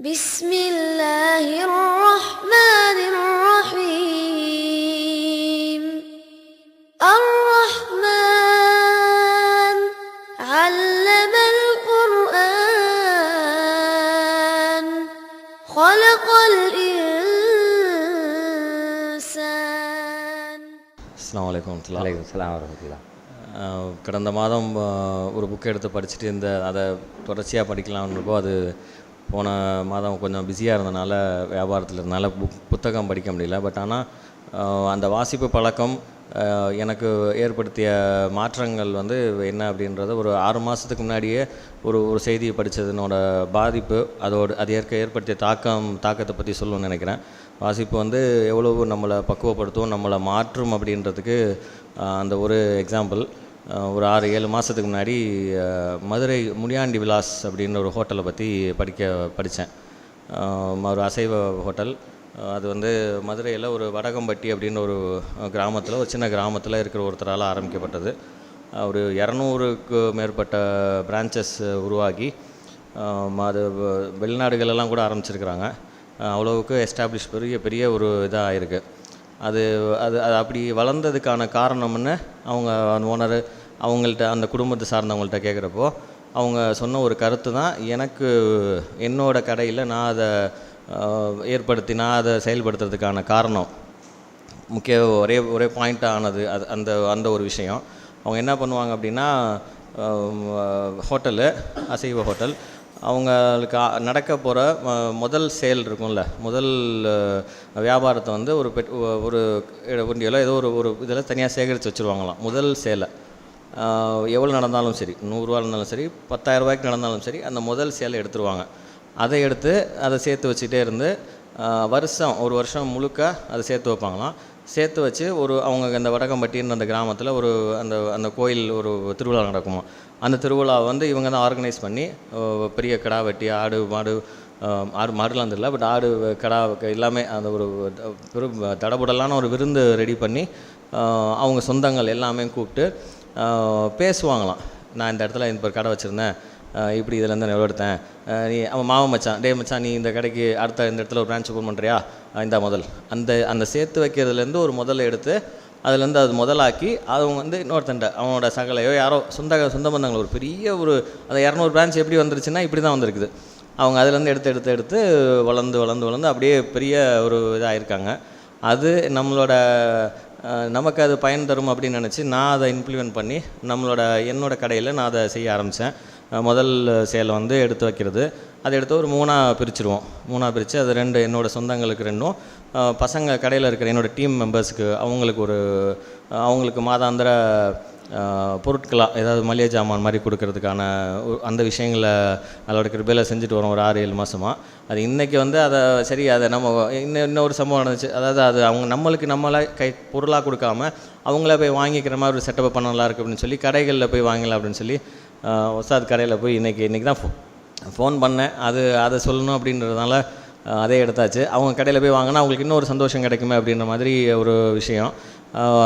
بسم الله الرحمن الرحيم الرحمن علم القرآن خلق الإنسان அஸ்லாம் வலைக்கம் வரமத்துல்லா வலைக்கம் சலாம் வரமத்துல்லா அஹ் கடந்த மாதம் அஹ், ஒரு புக் எடுத்து படிச்சுட்டு இந்த அதை தொடர்ச்சியாக படிக்கலாம்ன்றப்போ அது போன மாதம் கொஞ்சம் பிஸியாக இருந்தனால வியாபாரத்தில் இருந்தனால புக் புத்தகம் படிக்க முடியல. பட் ஆனால் அந்த வாசிப்பு பழக்கம் எனக்கு ஏற்படுத்திய மாற்றங்கள் வந்து என்ன அப்படின்றத ஒரு ஆறு மாதத்துக்கு முன்னாடியே ஒரு ஒரு செய்தியை படித்ததுனோட பாதிப்பு அதோட அது ஏற்க ஏற்படுத்திய தாக்கம் தாக்கத்தை பற்றி சொல்லணும்னு நினைக்கிறேன். வாசிப்பு வந்து எவ்வளவு நம்மளை பக்குவப்படுத்தும் நம்மளை மாற்றும் அப்படின்றதுக்கு அந்த ஒரு எக்ஸாம்பிள் ஒரு ஆறு ஏழு மாதத்துக்கு முன்னாடி மதுரை முனியாண்டி விலாஸ் அப்படின்னு ஒரு ஹோட்டலை பற்றி படிக்க படித்தேன் ஒரு அசைவ ஹோட்டல். அது வந்து மதுரையில் ஒரு வடகம்பட்டி அப்படின்னு ஒரு கிராமத்தில் ஒரு சின்ன கிராமத்தில் இருக்கிற ஒருத்தரால் ஆரம்பிக்கப்பட்டது. ஒரு இரநூறுக்கு மேற்பட்ட பிரான்ச்சஸ் உருவாகி அது வெளிநாடுகளெல்லாம் கூட ஆரம்பிச்சிருக்கிறாங்க. அவ்வளோவுக்கு அவ்வளவுக்கு எஸ்டாப்ளிஷ் பெரிய பெரிய ஒரு இதாக இருக்குது அது அது அது அப்படி வளர்ந்ததுக்கான காரணம்னு அவங்க அந்த ஓனர் அவங்கள்ட்ட அந்த குடும்பத்தை சார்ந்தவங்கள்ட்ட கேட்குறப்போ அவங்க சொன்ன ஒரு கருத்து தான் எனக்கு என்னோட கடையில் நான் அதை ஏற்படுத்தி நான் அதை செயல்படுத்துறதுக்கான காரணம். முக்கிய ஒரே ஒரே பாயிண்ட்டாக ஆனது அது அந்த அந்த ஒரு விஷயம். அவங்க என்ன பண்ணுவாங்க அப்படின்னா ஹோட்டலு அசைவ ஹோட்டல். அவங்களுக்கு நடக்க போகிற முதல் சேல் இருக்கும்ல. முதல் வியாபாரத்தை வந்து ஒரு பெட் ஒரு வண்டியில் ஏதோ ஒரு ஒரு இதில் தனியாக சேகரித்து வச்சுருவாங்களாம். முதல் சேலை எவ்வளோ நடந்தாலும் சரி நூறுரூவா இருந்தாலும் சரி பத்தாயிரரூபாய்க்கு நடந்தாலும் சரி அந்த முதல் சேலை எடுத்துருவாங்க. அதை எடுத்து அதை சேர்த்து வச்சுட்டே இருந்து வருஷம் ஒரு வருஷம் முழுக்க அதை சேர்த்து வைப்பாங்களாம். சேர்த்து வச்சு ஒரு அவங்க அந்த வடக்கம்பட்டின்னு அந்த கிராமத்தில் ஒரு அந்த அந்த கோயில் ஒரு திருவிழா நடக்குமா? அந்த திருவிழாவை வந்து இவங்க தான் ஆர்கனைஸ் பண்ணி பெரிய கிடா வெட்டி ஆடு மாடு ஆடு மாடுலாம் தெரியல பட் ஆடு கடா எல்லாமே அந்த ஒரு பெரும் தடபுடலான ஒரு விருந்து ரெடி பண்ணி அவங்க சொந்தங்கள் எல்லாமே கூப்பிட்டு பேசுவாங்களாம். நான் இந்த இடத்துல இப்போ கடை வச்சுருந்தேன். இப்படி இப்படி இதுலேருந்து நான் எவ்வளோ எடுத்தேன்? நீ அவன் மாவன் மச்சான். டே மச்சான் நீ இந்த கடைக்கு அடுத்த இந்த இடத்துல ஒரு பிரான்ச் ஓப்பன் பண்ணுறியா இந்த முதல். அந்த அந்த சேர்த்து வைக்கிறதுலேருந்து ஒரு முதல்ல எடுத்து அதுலேருந்து அது முதலாக்கி அவங்க வந்து இன்னொருத்தண்ட அவனோட சகலையோ யாரோ சொந்த சொந்த பந்தங்கள் ஒரு பெரிய ஒரு அந்த இரநூறு பிரான்ச் எப்படி வந்துருச்சுன்னா இப்படி தான் வந்திருக்குது. அவங்க அதுலேருந்து எடுத்து எடுத்து எடுத்து வளர்ந்து வளர்ந்து வளர்ந்து அப்படியே பெரிய ஒரு இதாக இருக்காங்க அது நம்மளோட நமக்கு அது பயன் தரும் அப்படின்னு நினச்சி நான் அதை இம்ப்ளிமெண்ட் பண்ணி நம்மளோட என்னோடய கடையில் நான் அதை செய்ய ஆரம்பித்தேன் முதல் சேலை வந்து எடுத்து வைக்கிறது. அதை எடுத்து ஒரு மூணாக பிரிச்சுருவோம். மூணாக பிரித்து அது ரெண்டு என்னோடய சொந்தங்களுக்கு ரெண்டும். பசங்க கடையில் இருக்கிற என்னோட டீம் மெம்பர்ஸுக்கு அவங்களுக்கு ஒரு அவங்களுக்கு மாதாந்திர பொருட்களாக ஏதாவது மளிகை ஜாமான் மாதிரி கொடுக்கறதுக்கான அந்த விஷயங்களை அதோட கிருபையில் செஞ்சுட்டு வரோம் ஒரு ஆறு ஏழு மாதமாக அது இன்றைக்கி வந்து அதை சரி அதை நம்ம இன்னும் இன்னொரு சம்பவம் நடந்துச்சு. அதாவது அது அவங்க நம்மளுக்கு நம்மளை கை பொருளாக கொடுக்காம அவங்கள போய் வாங்கிக்கிற மாதிரி ஒரு செட்டப் பண்ண நல்லா இருக்கு அப்படின்னு சொல்லி கடைகளில் போய் வாங்கலாம் அப்படின்னு சொல்லி ஒசாத் கடையில் போய் இன்றைக்கி இன்றைக்கி தான் ஃபோ ஃபோன் பண்ணேன். அது அதை சொல்லணும் அப்படின்றதுனால அதே எடுத்தாச்சு. அவங்க கடையில் போய் வாங்கினா அவங்களுக்கு இன்னொரு சந்தோஷம் கிடைக்குமே அப்படின்ற மாதிரி ஒரு விஷயம்.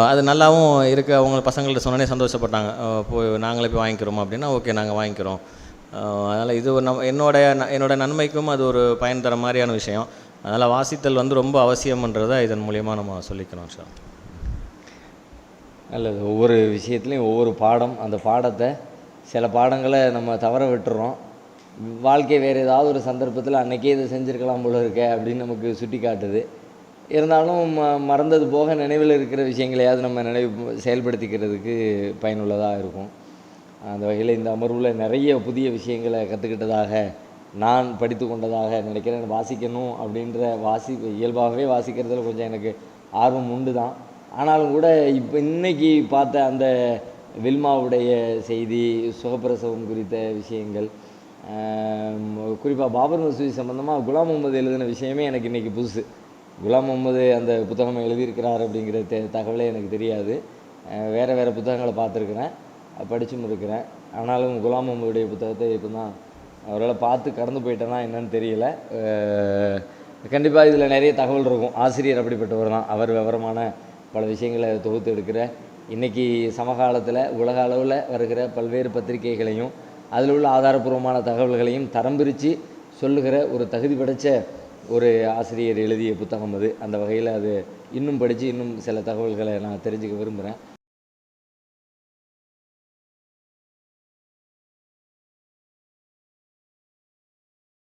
அது நல்லாவும் இருக்க. அவங்க பசங்கள்ட்ட சொன்னோன்னே சந்தோஷப்பட்டாங்க. போய் நாங்களே போய் வாங்கிக்கிறோம் அப்படின்னா ஓகே நாங்கள் வாங்கிக்கிறோம். அதனால் இது ஒரு என்னோட என்னோடய நன்மைக்கும் அது ஒரு பயன் தர மாதிரியான விஷயம். அதனால் வாசித்தல் வந்து ரொம்ப அவசியம்ன்றதை இதன் மூலியமாக நம்ம சொல்லிக்கணும் சார். நல்லது. ஒவ்வொரு விஷயத்துலையும் ஒவ்வொரு பாடம் அந்த பாடத்தை சில பாடங்களை நம்ம தவற விட்டுறோம். வாழ்க்கை வேறு ஏதாவது ஒரு சந்தர்ப்பத்தில் அன்னைக்கே இதை செஞ்சுருக்கலாம் போல இருக்கே அப்படின்னு நமக்கு சுட்டி காட்டுது இருந்தாலும் ம மறந்தது போக நினைவில் இருக்கிற விஷயங்களையாவது நம்ம நினைவு செயல்படுத்திக்கிறதுக்கு பயனுள்ளதாக இருக்கும். அந்த வகையில் இந்த அமர்வில் நிறைய புதிய விஷயங்களை கற்றுக்கிட்டதாக நான் படித்து கொண்டதாக நினைக்கிறேன். வாசிக்கணும் அப்படின்ற வாசி இயல்பாகவே வாசிக்கிறதுல கொஞ்சம் எனக்கு ஆர்வம் உண்டு தான் ஆனாலும் கூட இப்போ இன்றைக்கி பார்த்த அந்த வில்மாவுடைய செய்தி சுகப்பிரசவம் குறித்த விஷயங்கள் குறிப்பாக பாபர் மசூதி சம்மந்தமாக குலாம் முகமது எழுதின விஷயமே எனக்கு இன்றைக்கி புதுசு. குலாம் முகமது அந்த புத்தகம் எழுதியிருக்கிறார் அப்படிங்கிற தெ தகவலே எனக்கு தெரியாது. வேறு வேறு புத்தகங்களை பார்த்துருக்குறேன் படித்தும் இருக்கிறேன். ஆனாலும் குலாம் முகமதுடைய புத்தகத்தை இப்போ தான் அவரால் பார்த்து கடந்து போயிட்டேன்னா என்னன்னு தெரியல. கண்டிப்பாக இதில் நிறைய தகவல் இருக்கும். ஆசிரியர் அப்படிப்பட்டவர் தான். அவர் விவரமான பல விஷயங்களை தொகுத்து எடுக்கிற இன்றைக்கி சமகாலத்தில் உலக அளவில் வருகிற பல்வேறு பத்திரிகைகளையும் அதில் உள்ள ஆதாரப்பூர்வமான தகவல்களையும் தரம் பிரித்து சொல்லுகிற ஒரு தகுதி படைச்ச ஒரு ஆசிரியர் எழுதிய புத்தகம் அது. அந்த வகையில் அது இன்னும் படித்து இன்னும் சில தகவல்களை நான் தெரிஞ்சுக்க விரும்புகிறேன்